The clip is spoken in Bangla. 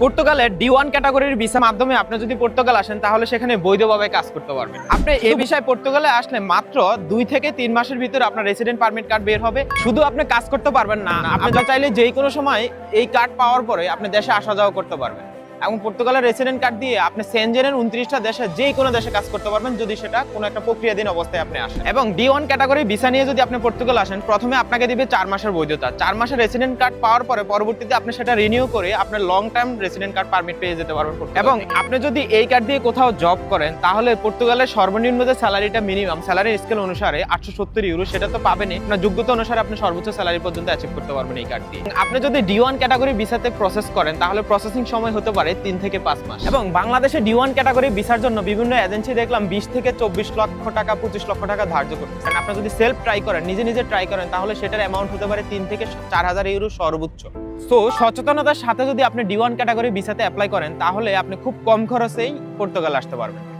পর্তুগালের ডি ওয়ান ক্যাটাগরির ভিসার মাধ্যমে আপনি যদি পর্তুগাল আসেন তাহলে সেখানে বৈধভাবে কাজ করতে পারবেন। আপনি এই বিষয়ে পর্তুগালে আসলে মাত্র দুই থেকে তিন মাসের ভিতরে আপনার রেসিডেন্ট পারমিট কার্ড বের হবে। শুধু আপনি কাজ করতে পারবেন না আপনি চাইলে যে কোনো সময় এই কার্ড পাওয়ার পরে আপনি দেশে আসা যাওয়া করতে পারবেন। এবং পর্তুগালের রেসিডেন্ট কার্ড দিয়ে আপনি সেনজেনের উনত্রিশটা দেশে যে কোনো দেশে কাজ করতে পারবেন যদি সেটা কোনো একটা প্রক্রিয়াধীন অবস্থায় আপনি আসেন। এবং ডি ওয়ান ক্যাটাগরি ভিসা নিয়ে যদি আপনি পর্তুগাল আসেন প্রথমে আপনাকে দিবে চার মাসের বৈধতা। চার মাসের রেসিডেন্ট কার্ড পাওয়ার পরে পরবর্তীতে আপনি সেটা রিনিউ করে আপনার long term resident card permit পেয়ে যেতে পারবেন এবং আপনি যদি এই কার্ড দিয়ে কোথাও জব করেন তাহলে পর্তুগালের সর্বনিম্ন যে স্যালারিটা মিনিমাম স্যালারি স্কেল অনুসারে আটশো সত্তর ইউরো সেটা তো পাবেনই আপনার যোগ্যতা অনুসারে আপনি সর্বোচ্চ স্যালারি পর্যন্ত অ্যাচিভ করতে পারবেন এই কার্ড দিয়ে। আপনি যদি ডি ওয়ান ক্যাটাগরি ভিসাতে প্রসেস করেন তাহলে প্রসেসিং সময় হতে পারে তিন থেকে পাঁচ মাস। এবং বাংলাদেশে ডি ওয়ান ক্যাটাগরি ভিসার জন্য বিভিন্ন এজেন্সি দেখলাম বিশ থেকে চব্বিশ লক্ষ টাকা, পঁচিশ লক্ষ টাকা ধার্য করতেছেন আপনি যদি সেলফ ট্রাই করেন, নিজে নিজে ট্রাই করেন, তাহলে সেটার অ্যামাউন্ট হতে পারে তিন থেকে চার হাজার ইউরো সর্বোচ্চ। সো সচেতনতার সাথে যদি আপনি ডি ওয়ান ক্যাটাগরি ভিসাতে অ্যাপ্লাই করেন, তাহলে আপনি খুব কম খরচেই পর্তুগাল আসতে পারবেন।